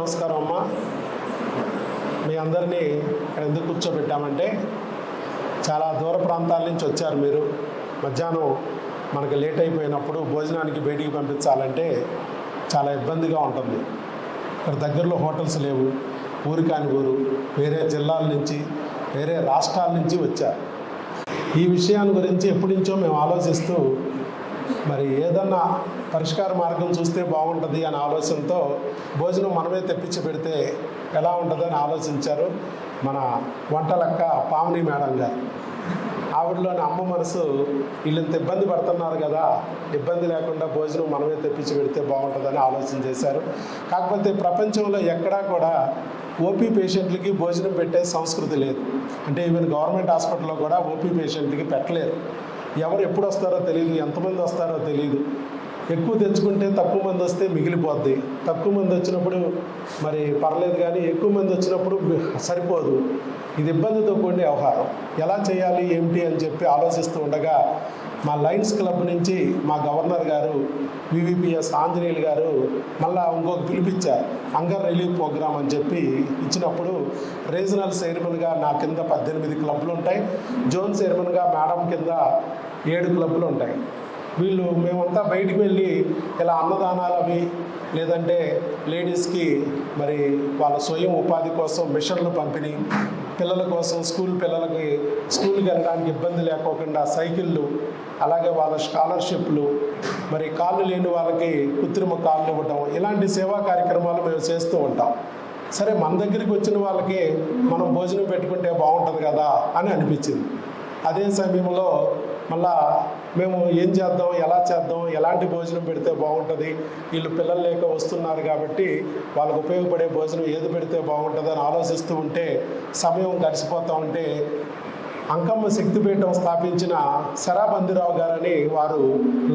నమస్కారం అమ్మ. మీ అందరినీ ఇక్కడ ఎందుకు కూర్చోబెట్టామంటే చాలా దూర ప్రాంతాల నుంచి వచ్చారు మీరు. మధ్యాహ్నం మనకి లేట్ అయిపోయినప్పుడు భోజనానికి బయటికి పంపించాలంటే చాలా ఇబ్బందిగా ఉంటుంది. ఇక్కడ దగ్గరలో హోటల్స్ లేవు. ఊరి కాని ఊరు వేరే జిల్లాల నుంచి వేరే రాష్ట్రాల నుంచి వచ్చారు. ఈ విషయాన్ని గురించి ఎప్పటి నుంచో మేము ఆలోచిస్తూ మరి ఏదన్నా పరిష్కార మార్గం చూస్తే బాగుంటుంది అనే ఆలోచనతో భోజనం మనమే తెప్పించి పెడితే ఎలా ఉంటుందని ఆలోచించారు మన వంటలక్క పావని మేడం గారు. ఆవిడలోని అమ్మ మనసు వీళ్ళంత ఇబ్బంది పడుతున్నారు కదా ఇబ్బంది లేకుండా భోజనం మనమే తెప్పించి పెడితే బాగుంటుందని ఆలోచన చేశారు. కాకపోతే ప్రపంచంలో ఎక్కడా కూడా ఓపీ పేషెంట్లకి భోజనం పెట్టే సంస్కృతి లేదు. అంటే ఈవెన్ గవర్నమెంట్ హాస్పిటల్లో కూడా ఓపీ పేషెంట్లకి పెట్టలేరు ఎవరు ఎప్పుడు వస్తారో తెలియదు ఎంతమంది వస్తారో తెలియదు ఎక్కువ తెచ్చుకుంటే తక్కువ మంది వస్తే మిగిలిపోద్ది. తక్కువ మంది వచ్చినప్పుడు మరి పర్లేదు కానీ ఎక్కువ మంది వచ్చినప్పుడు సరిపోదు. ఇది ఇబ్బందితో కూడిన వ్యవహారం. ఎలా చేయాలి ఏమిటి అని చెప్పి ఆలోచిస్తూ ఉండగా మా లయన్స్ క్లబ్ నుంచి మా గవర్నర్ గారు వివిపిఎస్ ఆంజనేయులు గారు మళ్ళా ఇంకొక పిలిపించారు. అంగర్ రిలీఫ్ ప్రోగ్రామ్ అని చెప్పి ఇచ్చినప్పుడు రీజనల్ చైర్మన్గా నా కింద పద్దెనిమిది క్లబ్లు ఉంటాయి. జోన్ చైర్మన్గా మేడం కింద ఏడు క్లబ్లు ఉంటాయి. వీళ్ళు మేమంతా బయటికి వెళ్ళి ఇలా అన్నదానాలు అవి లేదంటే లేడీస్కి మరి వాళ్ళ స్వయం ఉపాధి కోసం మిషన్లు పంపిణీ పిల్లల కోసం స్కూల్ పిల్లలకి స్కూల్కి వెళ్ళడానికి ఇబ్బంది లేకోకుండా సైకిళ్ళు అలాగే వాళ్ళ స్కాలర్షిప్లు మరి కాళ్ళు లేని వాళ్ళకి కృత్రిమ కాళ్ళు ఇవ్వటం ఇలాంటి సేవా కార్యక్రమాలు మేము చేస్తూ ఉంటాం. సరే మన దగ్గరికి వచ్చిన వాళ్ళకి మనం భోజనం పెట్టుకుంటే బాగుంటుంది కదా అని అనిపించింది. అదే సమయంలో మళ్ళా మేము ఏం చేద్దాం ఎలా చేద్దాం ఎలాంటి భోజనం పెడితే బాగుంటుంది? వీళ్ళు పిల్లలు లేక వస్తున్నారు కాబట్టి వాళ్ళకు ఉపయోగపడే భోజనం ఏది పెడితే బాగుంటుంది అని ఆలోచిస్తూ ఉంటే సమయం గడిచిపోతూ ఉంటే అంకమ్మ శక్తిపీఠం స్థాపించిన శరాబందిరావు గారని వారు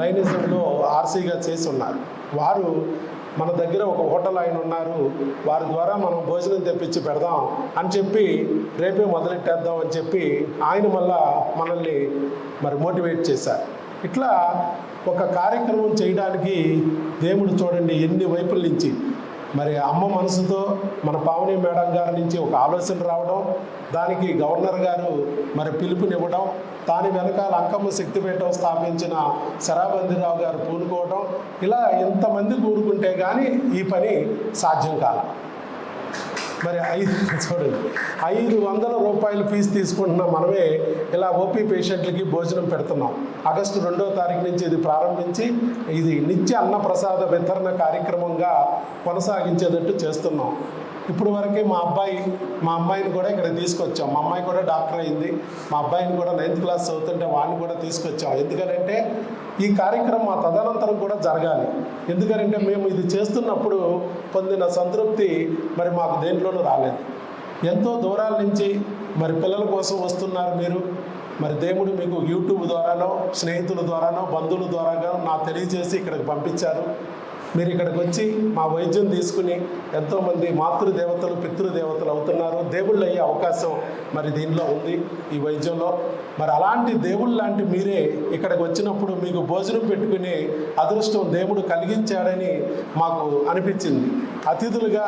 లైనిజంలో ఆర్సీగా చేసి ఉన్నారు. వారు మన దగ్గర ఒక హోటల్ ఆయన ఉన్నారు వారి ద్వారా మనం భోజనం తెప్పించి పెడదాం అని చెప్పి రేపే మొదలెట్టేద్దాం అని చెప్పి ఆయన మళ్ళా మనల్ని మరి మోటివేట్ చేశారు. ఇట్లా ఒక కార్యక్రమం చేయడానికి దేవుడు చూడండి ఎన్ని వైపుల నుంచి మరి అమ్మ మనసుతో మన పావని మేడం గారి నుంచి ఒక ఆలోచన రావడం దానికి గవర్నర్ గారు మరి పిలుపునివ్వడం దాని వెనకాల అంకమ్మ శక్తిపీఠం స్థాపించిన శరాబందిరావు గారు పూనుకోవడం ఇలా ఎంతమంది కూడుకుంటే కానీ ఈ పని సాధ్యం కాదు. మరి ఐదు చూడండి ఐదు వందల రూపాయలు ఫీజు తీసుకుంటున్న మనమే ఇలా ఓపీ పేషెంట్లకి భోజనం పెడుతున్నాం. ఆగస్టు రెండో తారీఖు నుంచి ఇది ప్రారంభించి ఇది నిత్య అన్నప్రసాద వితరణ కార్యక్రమంగా కొనసాగించేటట్టు చేస్తున్నాం. ఇప్పుడు వరకే మా అబ్బాయి మా అమ్మాయిని కూడా ఇక్కడ తీసుకొచ్చాం. మా అమ్మాయి కూడా డాక్టర్ అయింది. మా అబ్బాయిని కూడా నైన్త్ క్లాస్ చదువుతుంటే వాడిని కూడా తీసుకొచ్చాం. ఎందుకంటే ఈ కార్యక్రమం ఆ తదనంతరం కూడా జరగాలి. ఎందుకంటే మేము ఇది చేస్తున్నప్పుడు పొందిన సంతృప్తి మరి మాకు దేంట్లోనూ రాలేదు. ఎంతో దూరాల నుంచి మరి పిల్లల కోసం వస్తున్నారు మీరు. మరి దేవుడు మీకు యూట్యూబ్ ద్వారానో స్నేహితుల ద్వారానో బంధువుల ద్వారానో నాకు తెలియజేసి ఇక్కడికి పంపించారు. మీరు ఇక్కడికి వచ్చి మా వైద్యం తీసుకుని ఎంతోమంది మాతృదేవతలు పితృదేవతలు అవుతున్నారు. దేవుళ్ళు అయ్యే అవకాశం మరి దీనిలో ఉంది ఈ వైద్యంలో. మరి అలాంటి దేవుళ్ళు లాంటి మీరే ఇక్కడికి వచ్చినప్పుడు మీకు భోజనం పెట్టుకునే అదృష్టం దేవుడు కలిగించాడని మాకు అనిపించింది. అతిథులుగా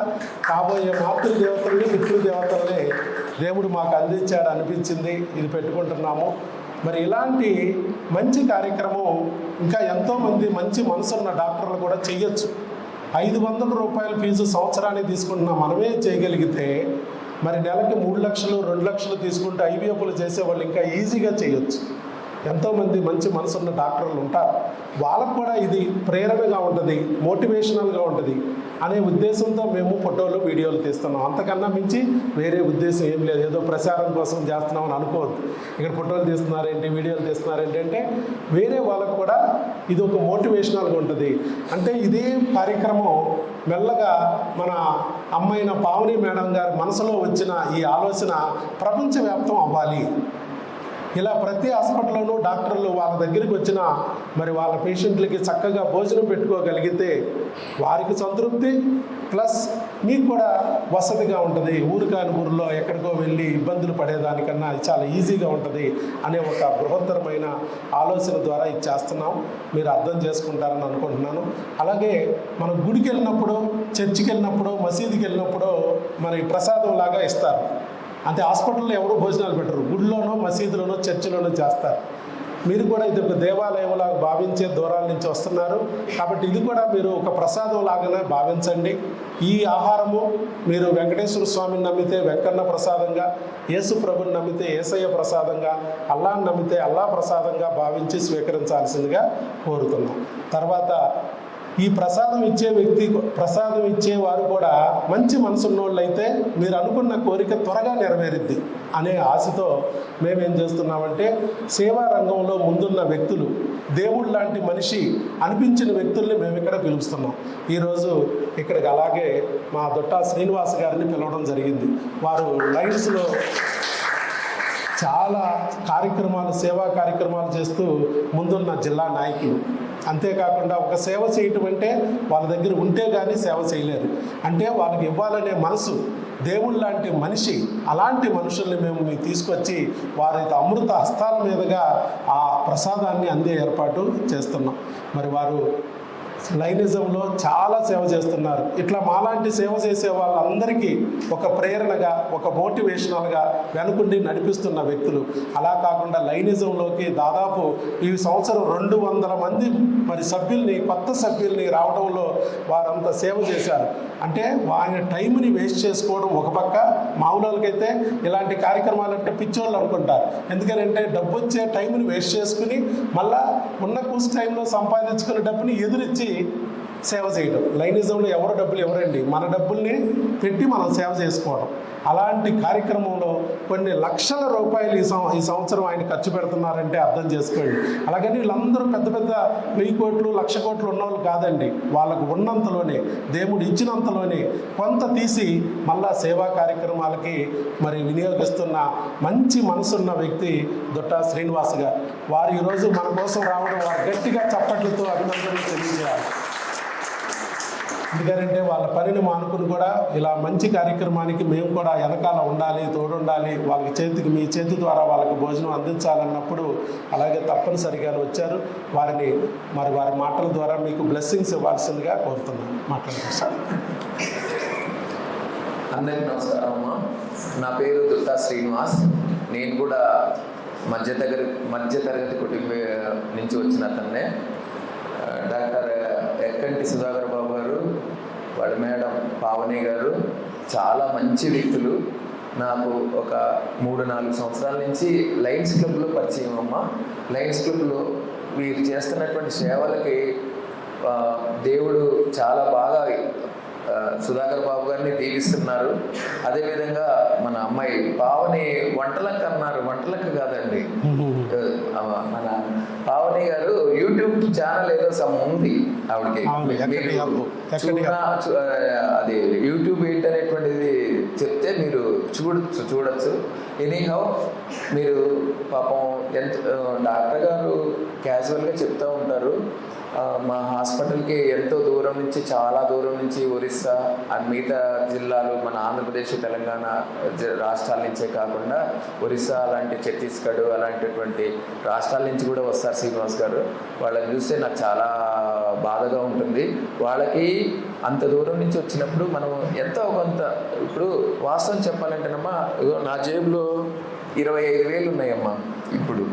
కాబోయే మాతృదేవతల్ని పితృదేవతల్ని దేవుడు మాకు అందించాడు అనిపించింది ఇది పెట్టుకుంటున్నాము. మరి ఇలాంటి మంచి కార్యక్రమం ఇంకా ఎంతోమంది మంచి మనసున్న డాక్టర్లు కూడా చేయొచ్చు ఐదు వందల రూపాయల ఫీజు సంవత్సరానికి తీసుకుంటున్న మనమే చేయగలిగితే మరి నెలకి మూడు లక్షలు రెండు లక్షలు తీసుకుంటే ఐవీఎఫ్లు చేసేవాళ్ళు ఇంకా ఈజీగా చేయొచ్చు. ఎంతోమంది మంచి మనసున్న డాక్టర్లు ఉంటారు. వాళ్ళకు కూడా ఇది ప్రేరణగా ఉంటుంది మోటివేషనల్గా ఉంటుంది. అనే ఉద్దేశంతో మేము ఫోటోలు వీడియోలు తీస్తున్నాం. అంతకన్నా మించి వేరే ఉద్దేశం ఏం లేదు. ఏదో ప్రచారం కోసం చేస్తున్నాం అని అనుకోవద్దు. ఇక్కడ ఫోటోలు తీస్తున్నారేంటి వీడియోలు తీస్తున్నారేంటి అంటే వేరే వాళ్ళకు కూడా ఇది ఒక మోటివేషనల్గా ఉంటుంది. అంటే ఇదే కార్యక్రమం మెల్లగా మన అమ్మాయిన పావని మేడం గారి మనసులో వచ్చిన ఈ ఆలోచన ప్రపంచవ్యాప్తం అవ్వాలి. ఇలా ప్రతి హాస్పిటల్లోనూ డాక్టర్లు వాళ్ళ దగ్గరికి వచ్చిన మరి వాళ్ళ పేషెంట్లకి చక్కగా భోజనం పెట్టుకోగలిగితే వారికి సంతృప్తి ప్లస్ మీకు కూడా వసతిగా ఉంటుంది. ఊరు కాని ఊరిలో ఎక్కడికో వెళ్ళి ఇబ్బందులు పడేదానికన్నా చాలా ఈజీగా ఉంటుంది అనే ఒక బృహత్తరమైన ఆలోచన ద్వారా ఇది చేస్తున్నాం. మీరు అర్థం చేసుకుంటారని అనుకుంటున్నాను. అలాగే మనం గుడికి వెళ్ళినప్పుడు చర్చికి వెళ్ళినప్పుడు మసీదుకి వెళ్ళినప్పుడు మరి ప్రసాదం లాగా ఇస్తారు. అంటే హాస్పిటల్లో ఎవరు భోజనాలు పెట్టరు. గుడిలోనో మసీదులోనో చర్చిలోనో చేస్తారు. మీరు కూడా ఇది ఒక దేవాలయంలా భావించే దూరాల నుంచి వస్తున్నారు. కాబట్టి ఇది కూడా మీరు ఒక ప్రసాదం లాగానే భావించండి. ఈ ఆహారము మీరు వెంకటేశ్వర స్వామిని నమ్మితే వెంకన్న ప్రసాదంగా యేసు ప్రభుని నమ్మితే ఏసయ్య ప్రసాదంగా అల్లాని నమ్మితే అల్లా ప్రసాదంగా భావించి స్వీకరించాల్సిందిగా కోరుతున్నాం. తర్వాత ఈ ప్రసాదం ఇచ్చే వ్యక్తి ప్రసాదం ఇచ్చేవారు కూడా మంచి మనసున్నోళ్ళు అయితే మీరు అనుకున్న కోరిక త్వరగా నెరవేరుద్ది అనే ఆశతో మేమేం చేస్తున్నామంటే సేవా రంగంలో ముందున్న వ్యక్తులు దేవుడు లాంటి మనిషి అనిపించిన వ్యక్తుల్ని మేము ఇక్కడ పిలుస్తున్నాం. ఈరోజు ఇక్కడికి అలాగే మా దొట్టా శ్రీనివాస్ గారిని పిలవడం జరిగింది. వారు లైన్స్లో చాలా కార్యక్రమాలు సేవా కార్యక్రమాలు చేస్తూ ముందున్న జిల్లా నాయకులు. అంతేకాకుండా ఒక సేవ చేయటం అంటే వాళ్ళ దగ్గర ఉంటే కానీ సేవ చేయలేరు. అంటే వాళ్ళకి ఇవ్వాలనే మనసు దేవుళ్ళ లాంటి మనిషి అలాంటి మనుషుల్ని మేము తీసుకొచ్చి వారి అమృత హస్తాల మీదుగా ఆ ప్రసాదాన్ని అందే ఏర్పాటు చేస్తున్నాం. మరి వారు లైనిజంలో చాలా సేవ చేస్తున్నారు. ఇట్లా మాలాంటి సేవ చేసే వాళ్ళందరికీ ఒక ప్రేరణగా ఒక మోటివేషనల్గా వెనుకుండి నడిపిస్తున్న వ్యక్తులు. అలా కాకుండా లైనిజంలోకి దాదాపు ఈ సంవత్సరం రెండు వందల మంది మరి సభ్యుల్ని కొత్త సభ్యుల్ని రావడంలో వారంతా సేవ చేశారు. అంటే వారి టైంని వేస్ట్ చేసుకోవడం ఒక పక్క మామూలుకైతే ఇలాంటి కార్యక్రమాలు అంటే పిచ్చోళ్ళు అనుకుంటారు. ఎందుకంటే డబ్బు వచ్చే టైంని వేస్ట్ చేసుకుని మళ్ళా ఉన్న కూస్ టైంలో సంపాదించుకున్న డబ్బుని ఎదురిచ్చి సేవ చేయడం లైనిజంలో ఎవరు డబ్బులు ఎవరండి? మన డబ్బుల్ని పెట్టి మనం సేవ చేసుకోవడం అలాంటి కార్యక్రమంలో కొన్ని లక్షల రూపాయలు ఈ సం ఈ సంవత్సరం ఆయన ఖర్చు పెడుతున్నారంటే అర్థం చేసుకోండి. అలాగని వీళ్ళందరూ పెద్ద పెద్ద వెయ్యి కోట్లు లక్ష కోట్లు ఉన్నవాళ్ళు కాదండి. వాళ్ళకు ఉన్నంతలోనే దేవుడు ఇచ్చినంతలోనే కొంత తీసి మళ్ళా సేవా కార్యక్రమాలకి మరి వినియోగిస్తున్న మంచి మనసున్న వ్యక్తి దొట్టా శ్రీనివాస్ గారు. వారు ఈరోజు మన కోసం రావడం వారు గట్టిగా చప్పట్లతో అభినందనలు తెలియజేయాలి. ఎందుకంటే వాళ్ళ పనిని మానుకుని కూడా ఇలా మంచి కార్యక్రమానికి మేము కూడా వెనకాల ఉండాలి తోడుండాలి. వాళ్ళకి చేతికి మీ చేతి ద్వారా వాళ్ళకి భోజనం అందించాలన్నప్పుడు అలాగే తప్పనిసరిగా వచ్చారు. వారిని మరి వారి మాటల ద్వారా మీకు బ్లెస్సింగ్స్ ఇవ్వాల్సిందిగా కోరుతున్నాను. మాట్లాడుతున్నాను అందరికి నమస్కారం అమ్మా. నా పేరు దుర్గా శ్రీనివాస్. నేను కూడా మధ్య తరగతి మధ్య తరగతి కుటుంబ నుంచి వచ్చిన అతన్నే. డాక్టర్ ఎక్కంటి సుధాకర్ వాళ్ళ మేడం పావని గారు చాలా మంచి వ్యక్తులు. నాకు ఒక మూడు నాలుగు సంవత్సరాల నుంచి లయన్స్ క్లబ్లో పరిచయం అమ్మ. లయన్స్ క్లబ్లో వీరు చేస్తున్నటువంటి సేవలకి దేవుడు చాలా బాగా సుధాకర్ బాబు గారిని దీవిస్తున్నారు. అదేవిధంగా మన అమ్మాయి పావని వంటలకు అన్నారు. వంటలకు కాదండి. మన పావని గారు యూట్యూబ్ ఛానల్ ఏదో సమ్ ఉంది ఆవిడకి. అది యూట్యూబ్ ఏంటనేటువంటిది చెప్తే మీరు చూడొచ్చు చూడొచ్చు. ఎనీహౌ మీరు పాపం ఎంత డాక్టర్ గారు క్యాజువల్గా చెప్తూ ఉంటారు. మా హాస్పిటల్కి ఎంతో దూరం నుంచి చాలా దూరం నుంచి ఒరిస్సా అండ్ మిగతా జిల్లాలు మన ఆంధ్రప్రదేశ్ తెలంగాణ జ- రాష్ట్రాల నుంచే కాకుండా ఒరిస్సా అలాంటి ఛత్తీస్గఢ్ అలాంటిటువంటి రాష్ట్రాల నుంచి కూడా వస్తారు శ్రీనివాస్ గారు. వాళ్ళని చూస్తే నాకు చాలా బాధగా ఉంటుంది. వాళ్ళకి అంత దూరం నుంచి వచ్చినప్పుడు మనం ఎంతో కొంత ఇప్పుడు వాస్తవం చెప్పాలంటేనమ్మా నా జేబులో ఇరవై ఐదు వేలు ఉన్నాయమ్మా ఇప్పుడు.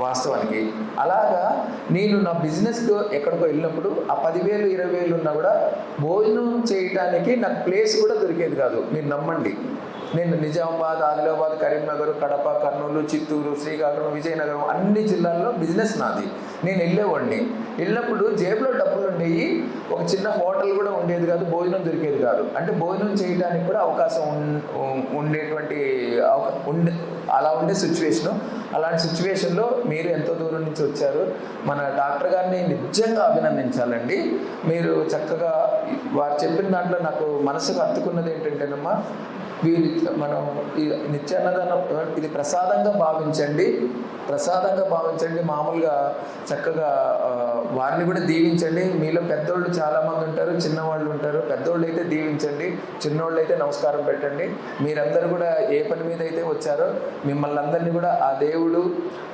వాస్తవానికి. అలాగా నేను నా బిజినెస్కి ఎక్కడికో వెళ్ళినప్పుడు ఆ పదివేలు ఇరవై వేలు ఉన్నా కూడా భోజనం చేయటానికి నాకు ప్లేస్ కూడా దొరికేది కాదు. మీరు నమ్మండి. నేను నిజామాబాద్ ఆదిలాబాద్ కరీంనగర్ కడప కర్నూలు చిత్తూరు శ్రీకాకుళం విజయనగరం అన్ని జిల్లాల్లో బిజినెస్ నాది. నేను వెళ్ళేవాడిని. వెళ్ళినప్పుడు జేబులో డబ్బులు ఉండేవి. ఒక చిన్న హోటల్ కూడా ఉండేది కాదు భోజనం దొరికేది కాదు. అంటే భోజనం చేయడానికి కూడా అవకాశం ఉండేటువంటి ఉండే అలా ఉండే సిచ్యువేషను అలాంటి సిచ్యువేషన్లో మీరు ఎంతో దూరం నుంచి వచ్చారు. మన డాక్టర్ గారిని నిజంగా అభినందించాలండి. మీరు చక్కగా వారు చెప్పిన దాంట్లో నాకు మనసుకు హత్తుకున్నది ఏంటంటేనమ్మా వీరి మనం ఈ నిత్యాన్నదానం ఇది ప్రసాదంగా భావించండి. ప్రసాదంగా భావించండి. మామూలుగా చక్కగా వారిని కూడా దీవించండి. మీలో పెద్దోళ్ళు చాలామంది ఉంటారు చిన్నవాళ్ళు ఉంటారు. పెద్దోళ్ళు అయితే దీవించండి. చిన్నోళ్ళు అయితే నమస్కారం పెట్టండి. మీరందరూ కూడా ఏ పని మీద అయితే వచ్చారో మిమ్మల్ని అందరినీ కూడా ఆ దేవుడు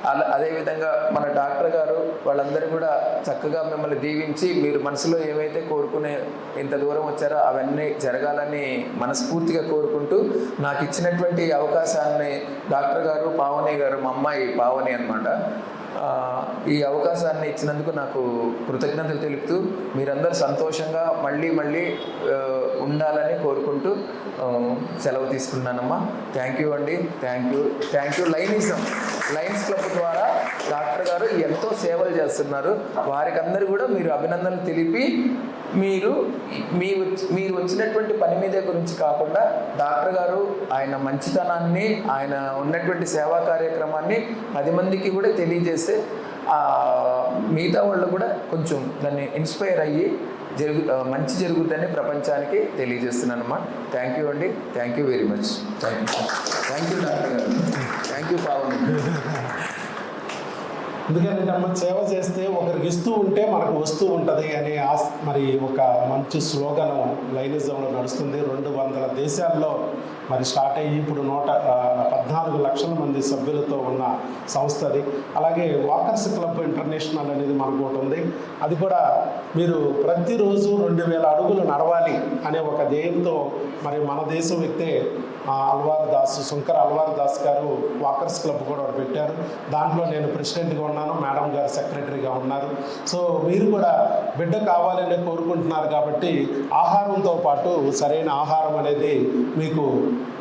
అలా అదేవిధంగా మన డాక్టర్ గారు వాళ్ళందరూ కూడా చక్కగా మిమ్మల్ని దీవించి మీరు మనసులో ఏవైతే కోరుకునే ఇంత దూరం వచ్చారో అవన్నీ జరగాలని మనస్ఫూర్తిగా కోరుకుంటూ నాకు ఇచ్చినటువంటి అవకాశాన్ని డాక్టర్ గారు పావని గారు మా అమ్మాయి పావని అనమాట ఈ అవకాశాన్ని ఇచ్చినందుకు నాకు కృతజ్ఞతలు తెలుపుతూ మీరందరూ సంతోషంగా మళ్ళీ మళ్ళీ ఉండాలని కోరుకుంటూ సెలవు తీసుకున్నానమ్మా. థ్యాంక్ యూ అండి. Thank you thank you Lionism Lions Club ద్వారా డాక్టర్ గారు ఎంతో సేవలు చేస్తున్నారు. వారికి అందరూ కూడా మీరు అభినందనలు తెలిపి మీరు మీ వచ్చి- మీరు వచ్చినటువంటి పని మీద గురించి కాకుండా డాక్టర్ గారు ఆయన మంచితనాన్ని ఆయన ఉన్నటువంటి సేవా కార్యక్రమాన్ని పది మందికి కూడా తెలియజేస్తే మిగతా వాళ్ళు కూడా కొంచెం దాన్ని ఇన్స్పైర్ అయ్యి జరుగు మంచి జరుగుతుందని ప్రపంచానికి తెలియజేస్తున్నాను అమ్మా థ్యాంక్ యూ అండి. Thank you very much thank you thank you doctor గారు. Thank you Pavan. ఎందుకంటే మనం సేవ చేస్తే ఒకరికి ఇస్తూ ఉంటే మనకు వస్తూ ఉంటుంది అనే ఆస్ మరి ఒక మంచి స్లోగన్ లైనిజంలో నడుస్తుంది. రెండు వందల దేశాల్లో మరి స్టార్ట్ అయ్యి ఇప్పుడు నూట పద్నాలుగు లక్షల మంది సభ్యులతో ఉన్న సంస్థ అది. అలాగే వాకర్స్ క్లబ్ ఇంటర్నేషనల్ అనేది మనకు ఒకటి ఉంది. అది కూడా మీరు ప్రతిరోజు రెండు వేల అడుగులు నడవాలి అనే ఒక ధ్యేయంతో మరి మన దేశం అయితే అల్వార్ దాస్ శంకర్ అల్వార్ దాస్ గారు వాకర్స్ క్లబ్ కూడా ఒకటి పెట్టారు. దాంట్లో నేను ప్రెసిడెంట్గా ఉన్నాను మేడం గారు సెక్రటరీగా ఉన్నారు. సో మీరు కూడా బిడ్డ కావాలని కోరుకుంటున్నారు కాబట్టి ఆహారంతో పాటు సరైన ఆహారం అనేది మీకు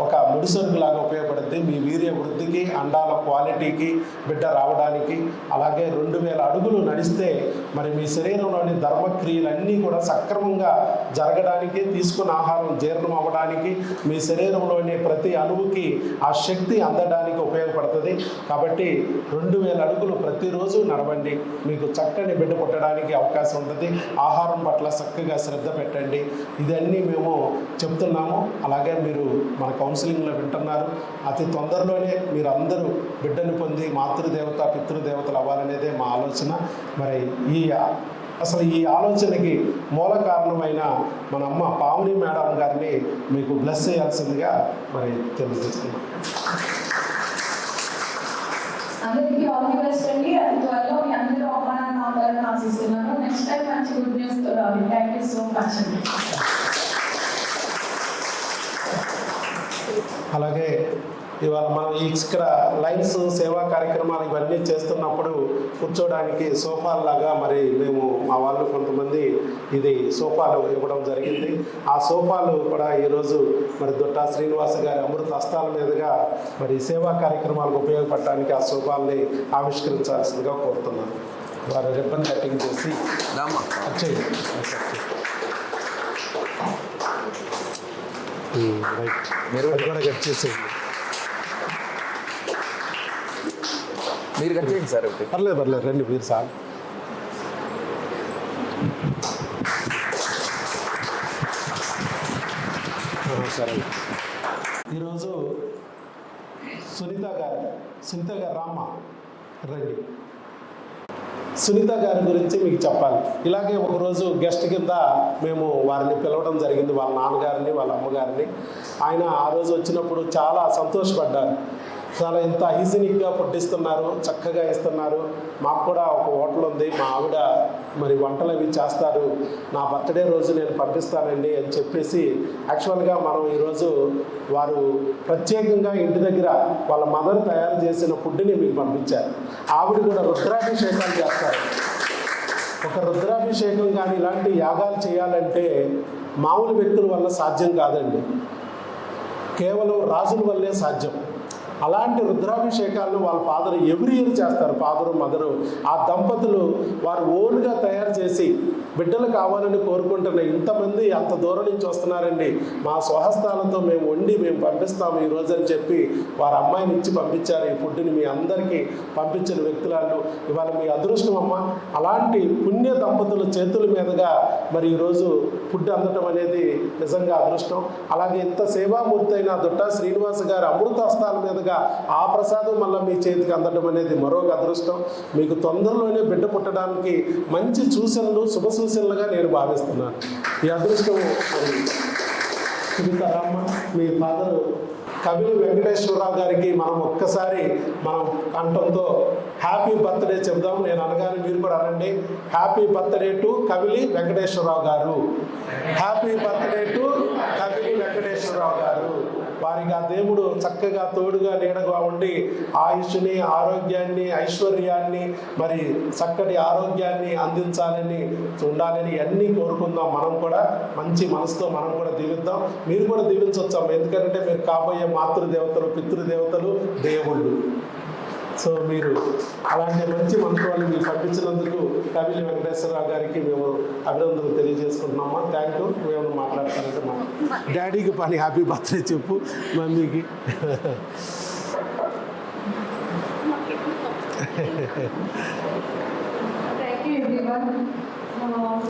ఒక ముడిసరుకులాగా ఉపయోగపడుద్ది. మీ వీర్య వృద్ధికి అండాల క్వాలిటీకి బిడ్డ రావడానికి. అలాగే రెండు వేల అడుగులు నడిస్తే మరి మీ శరీరంలోని ధర్మక్రియలన్నీ కూడా సక్రమంగా జరగడానికి తీసుకున్న ఆహారం జీర్ణం అవ్వడానికి మీ శరీరంలోని ప్రతి అణువుకి ఆ శక్తి అందడానికి ఉపయోగపడుతుంది. కాబట్టి రెండు వేల అడుగులు ప్రతిరోజు నడవండి. మీకు చక్కని బిడ్డ పుట్టడానికి అవకాశం ఉంటుంది. ఆహారం పట్ల చక్కగా శ్రద్ధ పెట్టండి. ఇదన్నీ మేము చెప్తున్నాము. అలాగే మీరు మన కౌన్సిలింగ్లో వింటున్నారు. అతి తొందరలోనే మీరు అందరూ బిడ్డను పొంది మాతృదేవత పితృదేవతలు అవ్వాలనేదే మా ఆలోచన. మరి ఈ అసలు ఈ ఆలోచనకి మూల కారణమైన మన అమ్మ పావని మేడం గారిని మీకు బ్లెస్ చేయాల్సిందిగా మరి తెలియజేస్తున్నాం అందరికీ ఆల్ ది బెస్ట్ అండి. అతి త్వరలో మీ అందరూ అవమానాన్ని ఆశిస్తున్నాను. నెక్స్ట్ టైం మంచి గుడ్ న్యూస్తో రావాలి. థ్యాంక్ యూ సో మచ్ అండి. అలాగే ఇవాళ మనం ఈ ఇక్కడ లైన్స్ సేవా కార్యక్రమాలు ఇవన్నీ చేస్తున్నప్పుడు కూర్చోడానికి సోఫాల్లాగా మరి మేము మా వాళ్ళు కొంతమంది ఇది సోఫాలు ఇవ్వడం జరిగింది. ఆ సోఫాలు కూడా ఈరోజు మరి దొట్టా శ్రీనివాస గారి అమృత హస్తాల మీదుగా మరి సేవా కార్యక్రమాలకు ఉపయోగపడటానికి ఆ సోఫాల్ని ఆవిష్కరించాల్సిందిగా కోరుతున్నాను. వారు రిబ్బన్ కటింగ్ చేసి రైట్. మీరు కూడా కట్ చేసేయండి. మీరు కట్ చేయండి సార్ ఒకటి. పర్లేదు పర్లేదు. రండి మీరు సార్. సరే ఈరోజు సునీత గారు సునీత గారు రామ్మ. రండి. సునీత గారి గురించి మీకు చెప్పాలి. ఇలాగే ఒకరోజు గెస్ట్ కింద మేము వారిని పిలవడం జరిగింది వాళ్ళ నాన్నగారిని వాళ్ళ అమ్మగారిని. ఆయన ఆ రోజు వచ్చినప్పుడు చాలా సంతోషపడ్డారు. చాలా ఇంత హైజీనిక్గా పుట్టిస్తున్నారు చక్కగా ఇస్తున్నారు. మాకు కూడా ఒక హోటల్ ఉంది మా ఆవిడ మరి వంటలు అవి చేస్తారు. నా బర్త్డే రోజు నేను పంపిస్తానండి అని చెప్పేసి యాక్చువల్గా మనం ఈరోజు వారు ప్రత్యేకంగా ఇంటి దగ్గర వాళ్ళ మదర్ తయారు చేసిన ఫుడ్ని మీకు పంపించారు. ఆవిడ కూడా రుద్రాభిషేకాలు చేస్తారు. ఒక రుద్రాభిషేకం కానీ ఇలాంటి యాగాలు చేయాలంటే మామూలు వ్యక్తుల వల్ల సాధ్యం కాదండి. కేవలం రాజుల వల్లే సాధ్యం. అలాంటి రుద్రాభిషేకాలను వాళ్ళ ఫాదర్ ఎవ్రీ ఇయర్ చేస్తారు. ఫాదరు మదరు ఆ దంపతులు వారు ఓన్గా తయారు చేసి బిడ్డలు కావాలని కోరుకుంటున్న ఇంతమంది అంత దూరం నుంచి వస్తున్నారండి. మా స్వహస్థానంతో మేము వండి మేము పంపిస్తాము ఈ రోజు అని చెప్పి వారి అమ్మాయిని ఇచ్చి పంపించారు. ఈ ఫుడ్ని మీ అందరికీ పంపించిన వ్యక్తులను ఇవాళ మీ అదృష్టం అమ్మ. అలాంటి పుణ్య దంపతుల చేతుల మీదుగా మరి ఈరోజు ఫుడ్ అందటం అనేది నిజంగా అదృష్టం. అలాగే ఇంత సేవామూర్తి అయిన దుట్టా శ్రీనివాస్ గారి అమృత హస్తాల మీదుగా ఆ ప్రసాదం మళ్ళీ మీ చేతికి అందడం అనేది మరొక అదృష్టం. మీకు తొందరలోనే బిడ్డ పుట్టడానికి మంచి సూచనలు శుభ సూచనలుగా నేను భావిస్తున్నాను. ఈ అదృష్టం మరి మీ ఫాదరు కవి వెంకటేశ్వరరావు గారికి మనం ఒక్కసారి మనం కంఠంతో హ్యాపీ బర్త్డే చెబుదాం. నేను అనగానే మీరు కూడా అనండి. Happy birthday to Kavili Venkateswara Rao గారు. Happy birthday to Kavili Venkateswara Rao గారు. వారికి ఆ దేవుడు చక్కగా తోడుగా నీడగా ఉండి ఆయుష్ని ఆరోగ్యాన్ని ఐశ్వర్యాన్ని మరి చక్కటి ఆరోగ్యాన్ని అందించాలని ఉండాలని అన్నీ కోరుకుందాం. మనం కూడా మంచి మనసుతో మనం కూడా దీవిద్దాం. మీరు కూడా దీవించవచ్చాం ఎందుకంటే మీరు కాబోయే మాతృదేవతలు పితృదేవతలు దేవుళ్ళు. సో మీరు అలాంటి మంచి వాళ్ళు మీరు పంపించినందుకు కవిలి వెంకటేశ్వరరావు గారికి మేము అభినందనలు తెలియజేసుకుంటున్నామా. థ్యాంక్ యూ మేము మాట్లాడతారంటే మా డాడీకి పని హ్యాపీ బర్త్డే చెప్పు. మమ్మీకి. థ్యాంక్ యూ ఎవ్రీవన్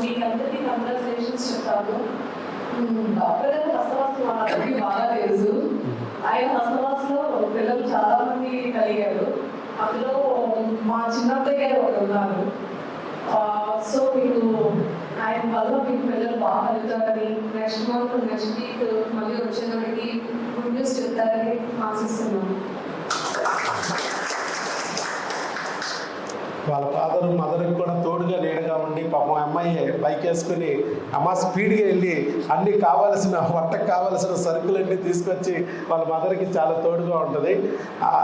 మీకు అందరికీ కంగ్రాచులేషన్స్ చెప్తాను మ్మ్, డాక్టర్ గారి హస్తవాసు మనందరికీ బాగా తెలుసు. ఆయన హస్తవాసులో పిల్లలు చాలా మంది కలిగారు. అందులో మా చిన్నప్పటి గారు ఒకరు ఉన్నారు. సో మీకు ఆయన వల్ల మీకు పిల్లలు బాగా వెళ్తారని నెక్స్ట్ మంత్ నెక్స్ట్ వీక్ మళ్ళీ వచ్చేదానికి గుడ్ న్యూస్ చెప్తారని ఆశిస్తున్నాను. వాళ్ళ ఫాదర్ మదర్కి కూడా తోడుగా నీడగా ఉండి పాపం అమ్మాయి బైక్ వేసుకుని అమ్మ స్పీడ్గా వెళ్ళి అన్ని కావాల్సిన వంటకు కావాల్సిన సరుకులన్నీ తీసుకొచ్చి వాళ్ళ మదర్కి చాలా తోడుగా ఉంటుంది.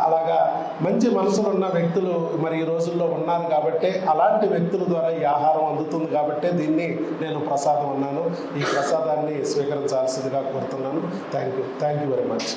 అలాగా మంచి మనసులు ఉన్న వ్యక్తులు మరి ఈ రోజుల్లో ఉన్నారు కాబట్టి అలాంటి వ్యక్తుల ద్వారా ఈ ఆహారం అందుతుంది కాబట్టి దీన్ని నేను ప్రసాదం అన్నాను. ఈ ప్రసాదాన్ని స్వీకరించాల్సిందిగా కోరుతున్నాను. Thank you thank you very much